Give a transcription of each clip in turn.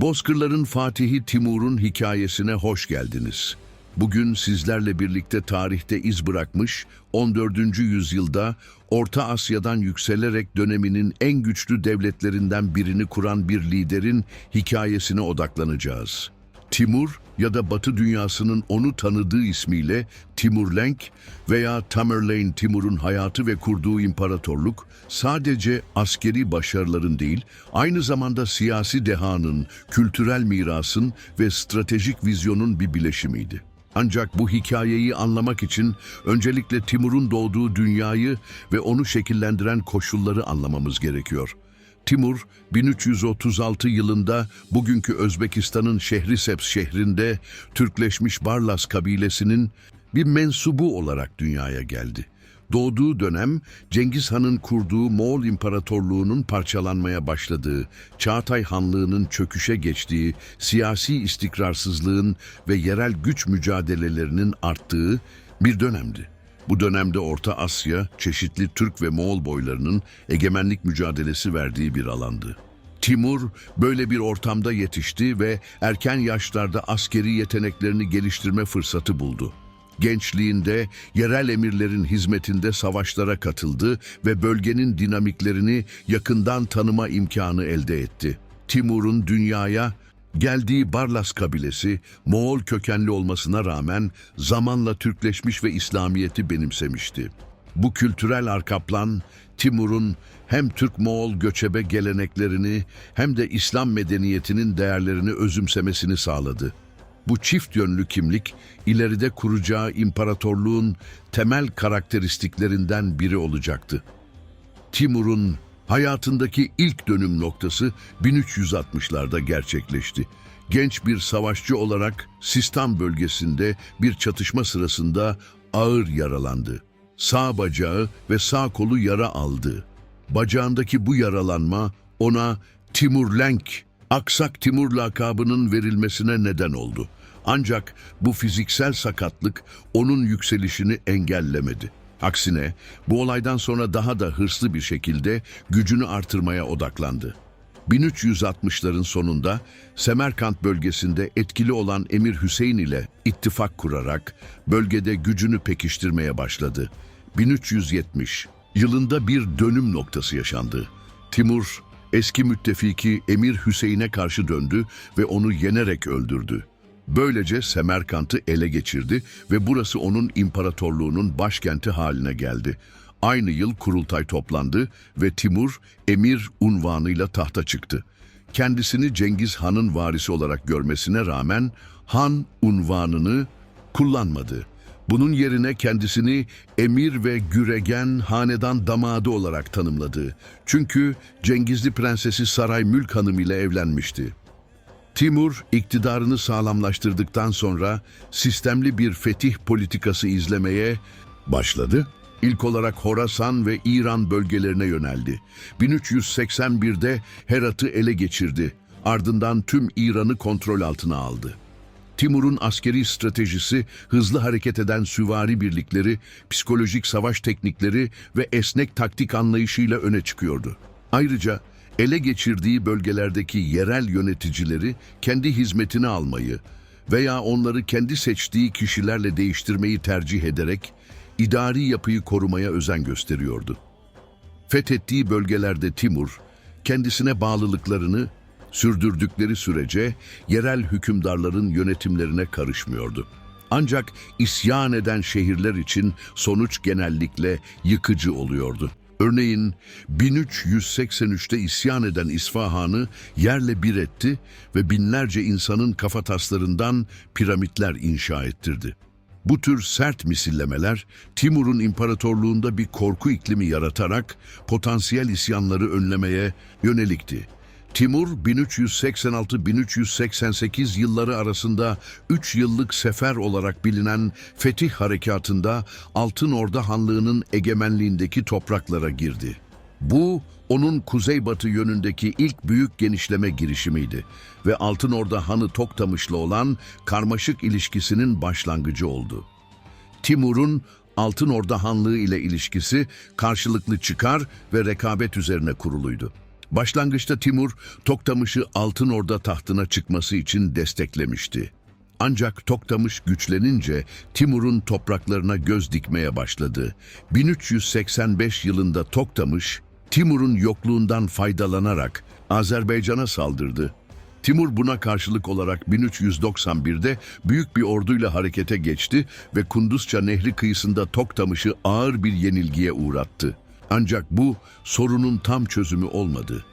Bozkırların Fatihi Timur'un hikayesine hoş geldiniz. Bugün sizlerle birlikte tarihte iz bırakmış 14. yüzyılda Orta Asya'dan yükselerek döneminin en güçlü devletlerinden birini kuran bir liderin hikayesine odaklanacağız. Timur ya da Batı dünyasının onu tanıdığı ismiyle Timurlenk veya Tamerlane Timur'un hayatı ve kurduğu imparatorluk sadece askeri başarıların değil, aynı zamanda siyasi dehanın, kültürel mirasın ve stratejik vizyonun bir bileşimiydi. Ancak bu hikayeyi anlamak için öncelikle Timur'un doğduğu dünyayı ve onu şekillendiren koşulları anlamamız gerekiyor. Timur 1336 yılında bugünkü Özbekistan'ın Şehriseps şehrinde Türkleşmiş Barlas kabilesinin bir mensubu olarak dünyaya geldi. Doğduğu dönem Cengiz Han'ın kurduğu Moğol İmparatorluğu'nun parçalanmaya başladığı, Çağatay Hanlığı'nın çöküşe geçtiği, siyasi istikrarsızlığın ve yerel güç mücadelelerinin arttığı bir dönemdi. Bu dönemde Orta Asya, çeşitli Türk ve Moğol boylarının egemenlik mücadelesi verdiği bir alandı. Timur böyle bir ortamda yetişti ve erken yaşlarda askeri yeteneklerini geliştirme fırsatı buldu. Gençliğinde yerel emirlerin hizmetinde savaşlara katıldı ve bölgenin dinamiklerini yakından tanıma imkanı elde etti. Timur'un dünyaya geldiği Barlas kabilesi Moğol kökenli olmasına rağmen zamanla Türkleşmiş ve İslamiyet'i benimsemişti. Bu kültürel arkaplan Timur'un hem Türk-Moğol göçebe geleneklerini hem de İslam medeniyetinin değerlerini özümsemesini sağladı. Bu çift yönlü kimlik ileride kuracağı imparatorluğun temel karakteristiklerinden biri olacaktı. Timur'un hayatındaki ilk dönüm noktası 1360'larda gerçekleşti. Genç bir savaşçı olarak Sistan bölgesinde bir çatışma sırasında ağır yaralandı. Sağ bacağı ve sağ kolu yara aldı. Bacağındaki bu yaralanma ona Timurlenk, Aksak Timur lakabının verilmesine neden oldu. Ancak bu fiziksel sakatlık onun yükselişini engellemedi. Aksine bu olaydan sonra daha da hırslı bir şekilde gücünü artırmaya odaklandı. 1360'ların sonunda Semerkant bölgesinde etkili olan Emir Hüseyin ile ittifak kurarak bölgede gücünü pekiştirmeye başladı. 1370 yılında bir dönüm noktası yaşandı. Timur eski müttefiki Emir Hüseyin'e karşı döndü ve onu yenerek öldürdü. Böylece Semerkant'ı ele geçirdi ve burası onun imparatorluğunun başkenti haline geldi. Aynı yıl kurultay toplandı ve Timur emir unvanıyla tahta çıktı. Kendisini Cengiz Han'ın varisi olarak görmesine rağmen Han unvanını kullanmadı. Bunun yerine kendisini emir ve güregen hanedan damadı olarak tanımladı. Çünkü Cengizli Prensesi Saray Mülk Hanım ile evlenmişti. Timur iktidarını sağlamlaştırdıktan sonra sistemli bir fetih politikası izlemeye başladı. İlk olarak Horasan ve İran bölgelerine yöneldi. 1381'de Herat'ı ele geçirdi. Ardından tüm İran'ı kontrol altına aldı. Timur'un askeri stratejisi, hızlı hareket eden süvari birlikleri, psikolojik savaş teknikleri ve esnek taktik anlayışıyla öne çıkıyordu. Ayrıca ele geçirdiği bölgelerdeki yerel yöneticileri kendi hizmetine almayı veya onları kendi seçtiği kişilerle değiştirmeyi tercih ederek idari yapıyı korumaya özen gösteriyordu. Fethettiği bölgelerde Timur, kendisine bağlılıklarını sürdürdükleri sürece yerel hükümdarların yönetimlerine karışmıyordu. Ancak isyan eden şehirler için sonuç genellikle yıkıcı oluyordu. Örneğin 1383'te isyan eden İsfahan'ı yerle bir etti ve binlerce insanın kafataslarından piramitler inşa ettirdi. Bu tür sert misillemeler Timur'un imparatorluğunda bir korku iklimi yaratarak potansiyel isyanları önlemeye yönelikti. Timur 1386-1388 yılları arasında 3 yıllık sefer olarak bilinen Fetih Harekatı'nda Altın Orda Hanlığı'nın egemenliğindeki topraklara girdi. Bu onun kuzeybatı yönündeki ilk büyük genişleme girişimiydi ve Altın Orda Hanı Toktamış'la olan karmaşık ilişkisinin başlangıcı oldu. Timur'un Altın Orda Hanlığı ile ilişkisi karşılıklı çıkar ve rekabet üzerine kuruluydu. Başlangıçta Timur, Toktamış'ı Altın Orda tahtına çıkması için desteklemişti. Ancak Toktamış güçlenince Timur'un topraklarına göz dikmeye başladı. 1385 yılında Toktamış, Timur'un yokluğundan faydalanarak Azerbaycan'a saldırdı. Timur buna karşılık olarak 1391'de büyük bir orduyla harekete geçti ve Kunduzça Nehri kıyısında Toktamış'ı ağır bir yenilgiye uğrattı. Ancak bu sorunun tam çözümü olmadı.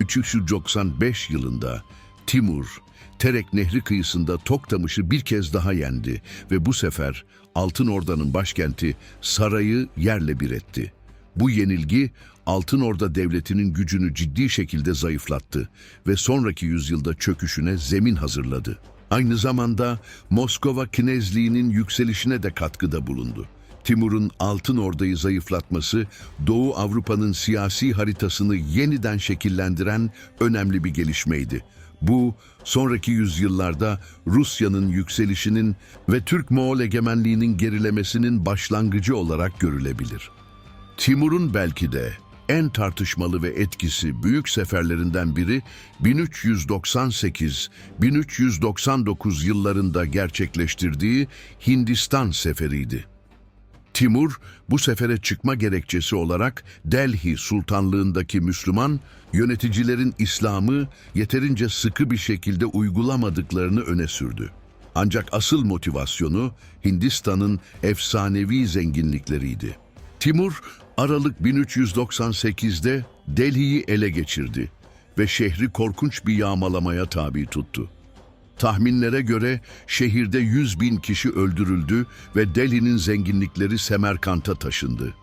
395 yılında Timur, Terek Nehri kıyısında Toktamış'ı bir kez daha yendi ve bu sefer Altın Orda'nın başkenti Saray'ı yerle bir etti. Bu yenilgi Altın Orda Devleti'nin gücünü ciddi şekilde zayıflattı ve sonraki yüzyılda çöküşüne zemin hazırladı. Aynı zamanda Moskova Knezliği'nin yükselişine de katkıda bulundu. Timur'un Altın Orda'yı zayıflatması, Doğu Avrupa'nın siyasi haritasını yeniden şekillendiren önemli bir gelişmeydi. Bu, sonraki yüzyıllarda Rusya'nın yükselişinin ve Türk-Moğol egemenliğinin gerilemesinin başlangıcı olarak görülebilir. Timur'un belki de en tartışmalı ve etkisi büyük seferlerinden biri 1398-1399 yıllarında gerçekleştirdiği Hindistan seferiydi. Timur bu sefere çıkma gerekçesi olarak Delhi Sultanlığındaki Müslüman yöneticilerin İslam'ı yeterince sıkı bir şekilde uygulamadıklarını öne sürdü. Ancak asıl motivasyonu Hindistan'ın efsanevi zenginlikleriydi. Timur Aralık 1398'de Delhi'yi ele geçirdi ve şehri korkunç bir yağmalamaya tabi tuttu. Tahminlere göre şehirde 100 bin kişi öldürüldü ve Delhi'nin zenginlikleri Semerkant'a taşındı.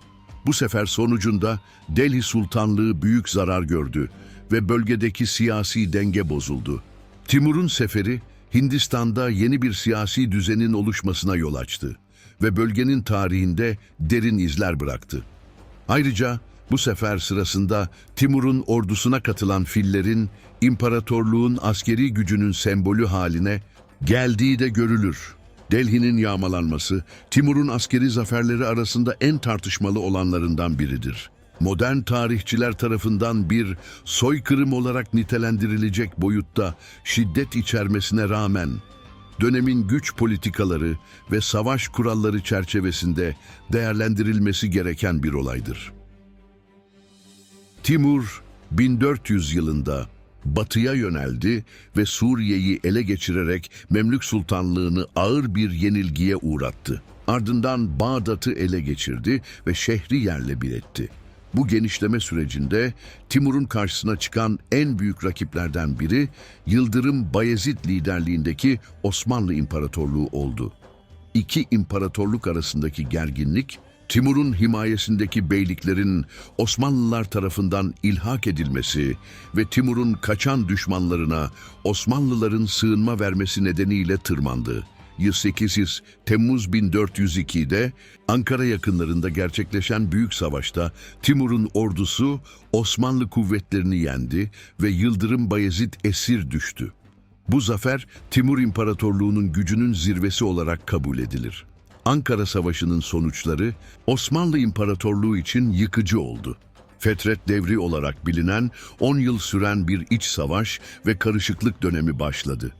Bu sefer sonucunda Delhi Sultanlığı büyük zarar gördü ve bölgedeki siyasi denge bozuldu. Timur'un seferi Hindistan'da yeni bir siyasi düzenin oluşmasına yol açtı ve bölgenin tarihinde derin izler bıraktı. Ayrıca bu sefer sırasında Timur'un ordusuna katılan fillerin imparatorluğun askeri gücünün sembolü haline geldiği de görülür. Delhi'nin yağmalanması Timur'un askeri zaferleri arasında en tartışmalı olanlarından biridir. Modern tarihçiler tarafından bir soykırım olarak nitelendirilecek boyutta şiddet içermesine rağmen dönemin güç politikaları ve savaş kuralları çerçevesinde değerlendirilmesi gereken bir olaydır. Timur 1400 yılında batıya yöneldi ve Suriye'yi ele geçirerek Memlük Sultanlığını ağır bir yenilgiye uğrattı. Ardından Bağdat'ı ele geçirdi ve şehri yerle bir etti. Bu genişleme sürecinde Timur'un karşısına çıkan en büyük rakiplerden biri Yıldırım Bayezid liderliğindeki Osmanlı İmparatorluğu oldu. İki imparatorluk arasındaki gerginlik Timur'un himayesindeki beyliklerin Osmanlılar tarafından ilhak edilmesi ve Timur'un kaçan düşmanlarına Osmanlıların sığınma vermesi nedeniyle tırmandı. 108 Temmuz 1402'de Ankara yakınlarında gerçekleşen büyük savaşta Timur'un ordusu Osmanlı kuvvetlerini yendi ve Yıldırım Bayezid esir düştü. Bu zafer Timur İmparatorluğu'nun gücünün zirvesi olarak kabul edilir. Ankara Savaşı'nın sonuçları Osmanlı İmparatorluğu için yıkıcı oldu. Fetret devri olarak bilinen 10 yıl süren bir iç savaş ve karışıklık dönemi başladı.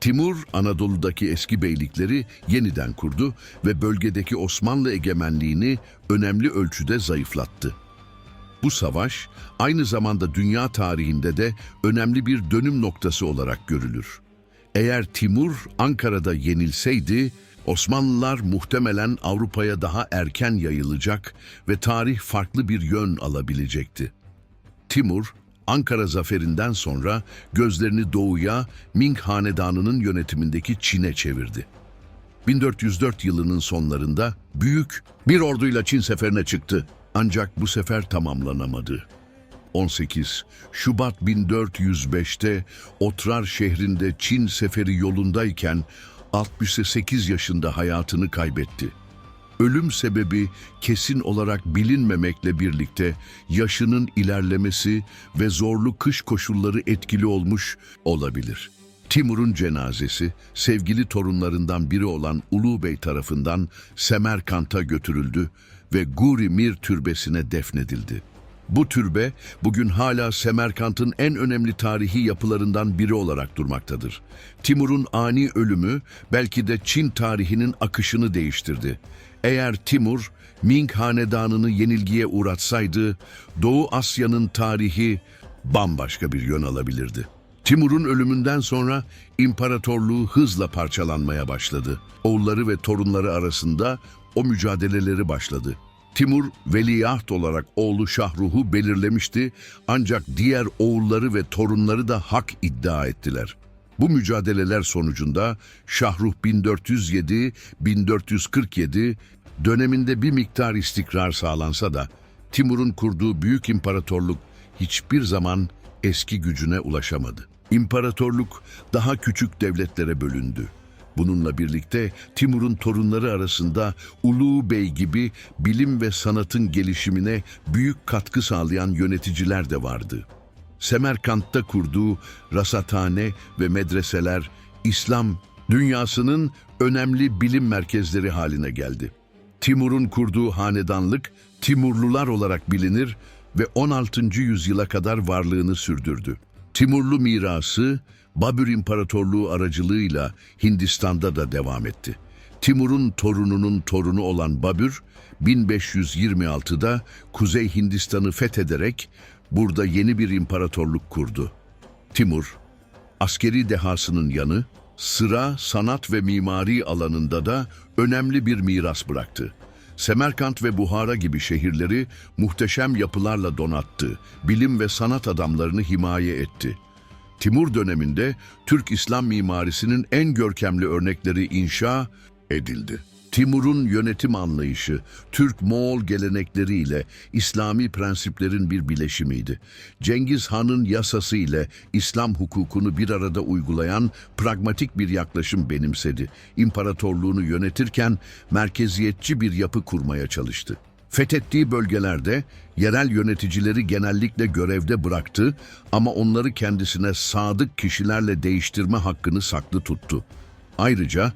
Timur Anadolu'daki eski beylikleri yeniden kurdu ve bölgedeki Osmanlı egemenliğini önemli ölçüde zayıflattı. Bu savaş aynı zamanda dünya tarihinde de önemli bir dönüm noktası olarak görülür. Eğer Timur Ankara'da yenilseydi, Osmanlılar muhtemelen Avrupa'ya daha erken yayılacak ve tarih farklı bir yön alabilecekti. Timur, Ankara zaferinden sonra gözlerini doğuya Ming Hanedanı'nın yönetimindeki Çin'e çevirdi. 1404 yılının sonlarında büyük bir orduyla Çin seferine çıktı. Ancak bu sefer tamamlanamadı. 18 Şubat 1405'te Otrar şehrinde Çin seferi yolundayken 68 yaşında hayatını kaybetti. Ölüm sebebi kesin olarak bilinmemekle birlikte yaşının ilerlemesi ve zorlu kış koşulları etkili olmuş olabilir. Timur'un cenazesi sevgili torunlarından biri olan Ulu Bey tarafından Semerkant'a götürüldü ve Guri Mir türbesine defnedildi. Bu türbe bugün hala Semerkant'ın en önemli tarihi yapılarından biri olarak durmaktadır. Timur'un ani ölümü belki de Çin tarihinin akışını değiştirdi. Eğer Timur, Ming hanedanını yenilgiye uğratsaydı, Doğu Asya'nın tarihi bambaşka bir yön alabilirdi. Timur'un ölümünden sonra imparatorluğu hızla parçalanmaya başladı. Oğulları ve torunları arasında o mücadeleleri başladı. Timur veliaht olarak oğlu Şahruh'u belirlemişti ancak diğer oğulları ve torunları da hak iddia ettiler. Bu mücadeleler sonucunda Şahruh 1407-1447 döneminde bir miktar istikrar sağlansa da Timur'un kurduğu büyük imparatorluk hiçbir zaman eski gücüne ulaşamadı. İmparatorluk daha küçük devletlere bölündü. Bununla birlikte Timur'un torunları arasında Ulu Bey gibi bilim ve sanatın gelişimine büyük katkı sağlayan yöneticiler de vardı. Semerkant'ta kurduğu rasathane ve medreseler İslam dünyasının önemli bilim merkezleri haline geldi. Timur'un kurduğu hanedanlık Timurlular olarak bilinir ve 16. yüzyıla kadar varlığını sürdürdü. Timurlu mirası Babür İmparatorluğu aracılığıyla Hindistan'da da devam etti. Timur'un torununun torunu olan Babür, 1526'da Kuzey Hindistan'ı fethederek burada yeni bir imparatorluk kurdu. Timur, askeri dehasının yanı, sıra, sanat ve mimari alanında da önemli bir miras bıraktı. Semerkant ve Buhara gibi şehirleri muhteşem yapılarla donattı, bilim ve sanat adamlarını himaye etti. Timur döneminde Türk İslam mimarisinin en görkemli örnekleri inşa edildi. Timur'un yönetim anlayışı, Türk-Moğol gelenekleriyle İslami prensiplerin bir bileşimiydi. Cengiz Han'ın yasası ile İslam hukukunu bir arada uygulayan pragmatik bir yaklaşım benimsedi. İmparatorluğunu yönetirken merkeziyetçi bir yapı kurmaya çalıştı. Fethettiği bölgelerde yerel yöneticileri genellikle görevde bıraktı ama onları kendisine sadık kişilerle değiştirme hakkını saklı tuttu. Ayrıca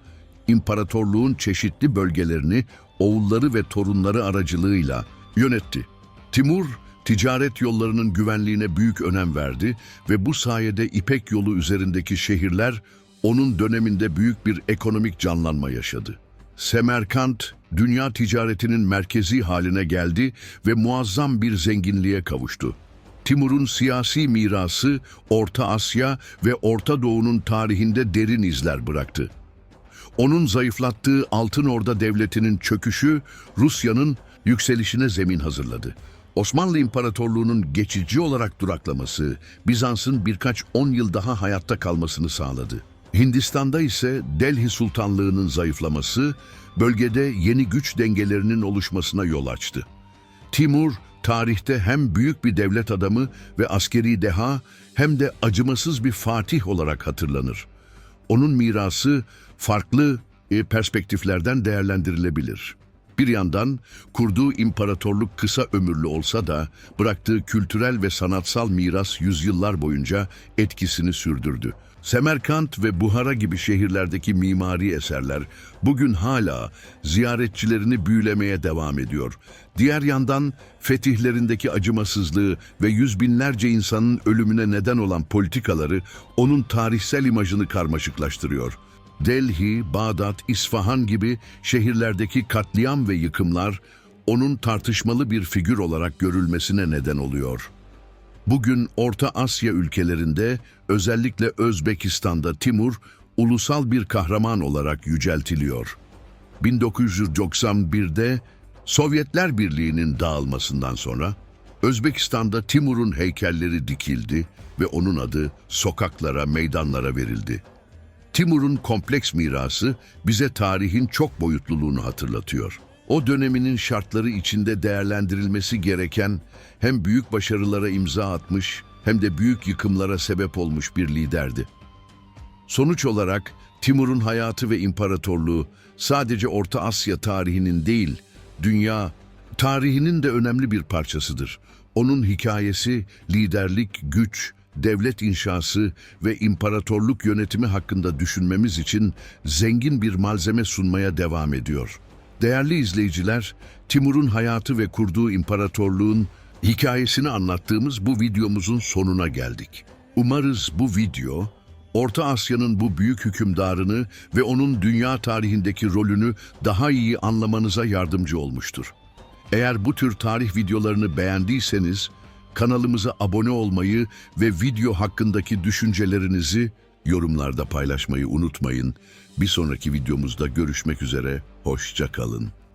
imparatorluğun çeşitli bölgelerini oğulları ve torunları aracılığıyla yönetti. Timur, ticaret yollarının güvenliğine büyük önem verdi ve bu sayede İpek yolu üzerindeki şehirler onun döneminde büyük bir ekonomik canlanma yaşadı. Semerkant, dünya ticaretinin merkezi haline geldi ve muazzam bir zenginliğe kavuştu. Timur'un siyasi mirası Orta Asya ve Orta Doğu'nun tarihinde derin izler bıraktı. Onun zayıflattığı Altın Orda Devleti'nin çöküşü Rusya'nın yükselişine zemin hazırladı. Osmanlı İmparatorluğu'nun geçici olarak duraklaması Bizans'ın birkaç on yıl daha hayatta kalmasını sağladı. Hindistan'da ise Delhi Sultanlığı'nın zayıflaması bölgede yeni güç dengelerinin oluşmasına yol açtı. Timur tarihte hem büyük bir devlet adamı ve askeri deha hem de acımasız bir fatih olarak hatırlanır. Onun mirası farklı e, perspektiflerden değerlendirilebilir. Bir yandan kurduğu imparatorluk kısa ömürlü olsa da bıraktığı kültürel ve sanatsal miras yüzyıllar boyunca etkisini sürdürdü. Semerkant ve Buhara gibi şehirlerdeki mimari eserler bugün hala ziyaretçilerini büyülemeye devam ediyor. Diğer yandan fetihlerindeki acımasızlığı ve yüz binlerce insanın ölümüne neden olan politikaları onun tarihsel imajını karmaşıklaştırıyor. Delhi, Bağdat, İsfahan gibi şehirlerdeki katliam ve yıkımlar onun tartışmalı bir figür olarak görülmesine neden oluyor. Bugün Orta Asya ülkelerinde, özellikle Özbekistan'da Timur, ulusal bir kahraman olarak yüceltiliyor. 1991'de Sovyetler Birliği'nin dağılmasından sonra Özbekistan'da Timur'un heykelleri dikildi ve onun adı sokaklara, meydanlara verildi. Timur'un kompleks mirası bize tarihin çok boyutluluğunu hatırlatıyor. O döneminin şartları içinde değerlendirilmesi gereken hem büyük başarılara imza atmış hem de büyük yıkımlara sebep olmuş bir liderdi. Sonuç olarak Timur'un hayatı ve imparatorluğu sadece Orta Asya tarihinin değil, dünya tarihinin de önemli bir parçasıdır. Onun hikayesi liderlik, güç, devlet inşası ve imparatorluk yönetimi hakkında düşünmemiz için zengin bir malzeme sunmaya devam ediyor. Değerli izleyiciler, Timur'un hayatı ve kurduğu imparatorluğun Hikayesini anlattığımız bu videomuzun sonuna geldik. Umarız bu video, Orta Asya'nın bu büyük hükümdarını ve onun dünya tarihindeki rolünü daha iyi anlamanıza yardımcı olmuştur. Eğer bu tür tarih videolarını beğendiyseniz, kanalımıza abone olmayı ve video hakkındaki düşüncelerinizi yorumlarda paylaşmayı unutmayın. Bir sonraki videomuzda görüşmek üzere, hoşça kalın.